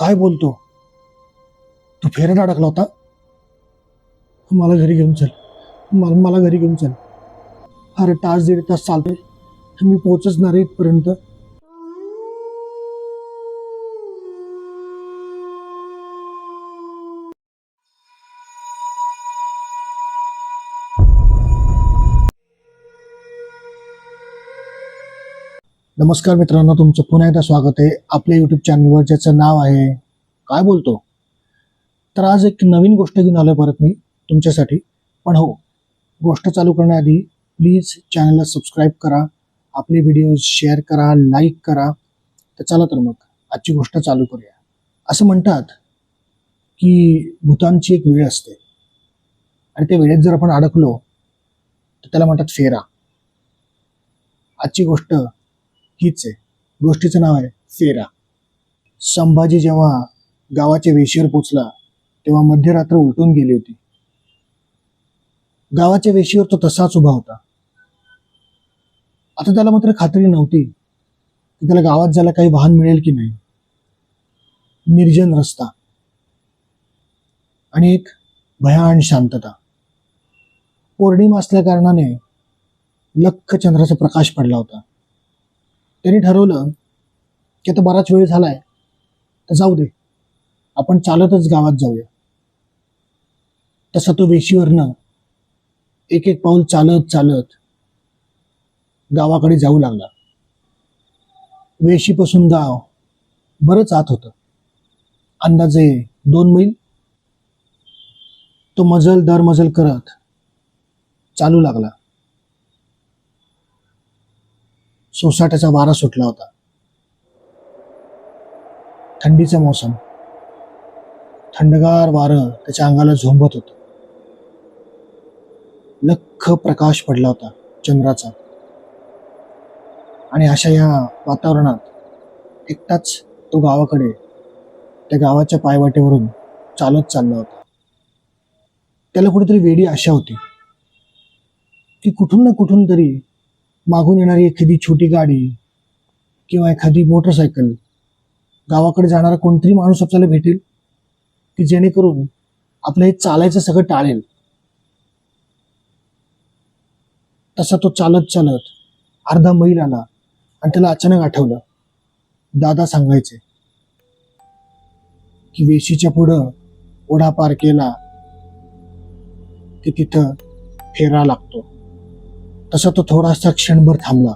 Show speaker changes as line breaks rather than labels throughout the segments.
काय बोलतो? तू फेऱ्यात अडकला होता? मला घरी घेऊन चल. मला मला घरी घेऊन चल. अरे तास दीड तास चालतोय. मी पोचचणार इथपर्यंत. नमस्कार मित्रांनो तुमचं पुन्हा एकदा स्वागत आहे आपल्या यूट्यूब चॅनलवर ज्याचं नाव आहे काय बोलतो? तर आज एक नवीन गोष्ट घेऊन आलो परत मी तुमच्यासाठी. पण हो गोष्ट चालू करण्याआधी प्लीज चॅनलला सबस्क्राईब करा आपले व्हिडिओज शेअर करा लाईक करा. तर चला तर मग आजची गोष्ट चालू करूया. असं म्हणतात की भूतांची एक वेळ असते. आणि त्या वेळेत जर आपण अडकलो तर त्याला म्हणतात फेरा. आजची गोष्ट हीच आहे. गोष्टीचं नाव आहे फेरा. संभाजी जेव्हा गावाच्या वेशीवर पोचला तेव्हा मध्यरात्र उलटून गेली होती. गावाच्या वेशीवर तो तसाच उभा होता. आता त्याला मात्र खात्री नव्हती की त्याला गावात जायला काही वाहन मिळेल की नाही. निर्जन रस्ता आणि एक भयान शांतता. पौर्णिमा असल्या कारणाने लख्ख चंद्राचा प्रकाश पडला होता. त्यांनी ठरवलं की आता बराच वेळ झालाय तर जाऊ दे. आपण चालतच गावात जाऊया. तसा तो वेशीवरनं एक एक पाऊल चालत चालत गावाकडे जाऊ लागला. वेशीपासून गाव बरंच आत होतं. अंदाजे दोन मैल तो मजल दर मजल करत चालू लागला. सोसाट्याचा वारा सुटला होता. थंडीचा मोसम. थंडगार वारं त्याच्या अंगाला झोंबत होत. लख्ख प्रकाश पडला होता चंद्राचा. आणि अशा या वातावरणात एकटाच तो गावाकडे त्या गावाच्या पायवाटेवरून चालत चालला होता. त्याला कुठेतरी वेडी आशा होती. की कुठून ना कुठून तरी मागून येणारी एखादी छोटी गाडी किंवा एखादी मोटरसायकल गावाकडे जाणारा कोणतरी माणूस आपल्याला भेटेल की जेणेकरून आपलं हे चालायचं सगळं टाळेल. तसा तो चालत चालत अर्धा मैल आला आणि त्याला अचानक आठवलं. दादा सांगायचे की वेशीच्या पुढं ओढा पार केला की तिथं फेरा लागतो. तसा तो थोडासा क्षणभर थांबला.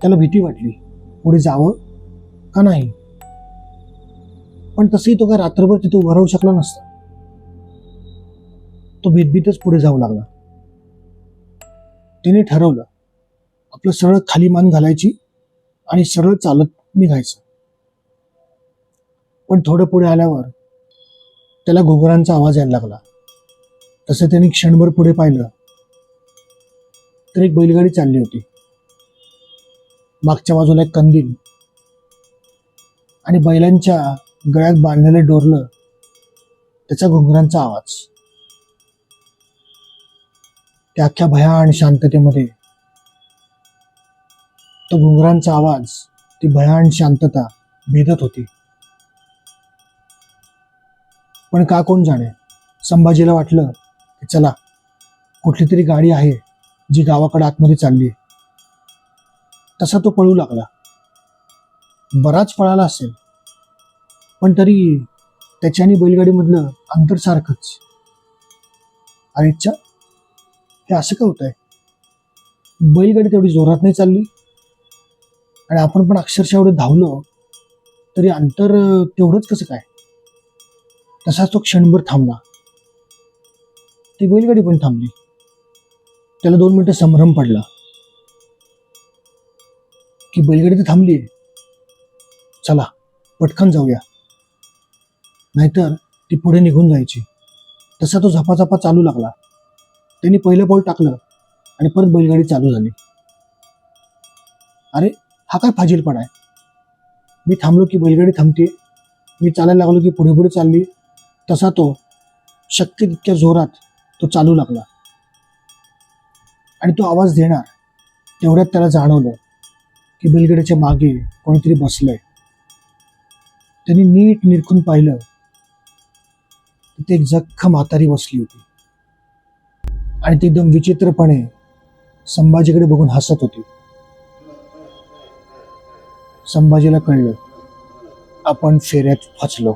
त्याला भीती वाटली पुढे जावं का नाही? पण तसंही तो काय रात्रभर तिथे उभा राहू शकला नसता. तो भीतभीतच पुढे जाऊ लागला. त्याने ठरवलं आपलं सरळ खाली मान घालायची आणि सरळ चालत निघायचं. पण थोडं पुढे आल्यावर त्याला घुगरांचा आवाज यायला लागला. तसं त्यांनी क्षणभर पुढे पाहिलं तर एक बैलगाडी चालली होती. मागच्या बाजूला एक कंदील आणि बैलांच्या गळ्यात बांधलेलं डोरलं त्याचा घुंगरांचा आवाज. त्या अख्ख्या आणि शांततेमध्ये तो घुंगरांचा आवाज ती भयान शांतता भेदत होती. पण का कोण जाणे? संभाजीला वाटलं चला कुठली तरी गाडी आहे जी गावाकडे आतमध्ये चालली तसा तो पळू लागला. बराच पळाला असेल पण तरी त्याच्या आणि बैलगाडीमधलं अंतर सारखंच. अरेच्छा हे असं का होत आहे बैलगाडी तेवढी जोरात नाही चालली. आणि आपण पण अक्षरशः एवढं धावलो तरी अंतर तेवढंच कसं काय? तसाच तो क्षणभर थांबला. ती बैलगाडी पण थांबली. त्याला दोन मिनिटं संभ्रम पडला. की बैलगाडी तर थांबली चला पटकन जाऊया. नाहीतर ती पुढे निघून जायची. तसा तो झपाझपा चालू लागला. त्यांनी पहिलं पाऊल टाकलं आणि परत बैलगाडी चालू झाली. अरे हा काय फाजीलपणा आहे? मी थांबलो की बैलगाडी थांबते मी चालायला लागलो की पुढे पुढे चालली. तसा तो शक्य तितक्या जोरात तो चालू लागला. आणि तो आवाज देणार तेवढ्यात त्याला जाणवलं की बिलगडीच्या मागे कोणीतरी बसलंय. त्यांनी नीट निरखून पाहिलं तिथे एक जख्ख म्हातारी बसली होती. आणि ती एकदम विचित्रपणे संभाजीकडे बघून हसत होती. संभाजीला कळलं आपण फेऱ्यात फसलो.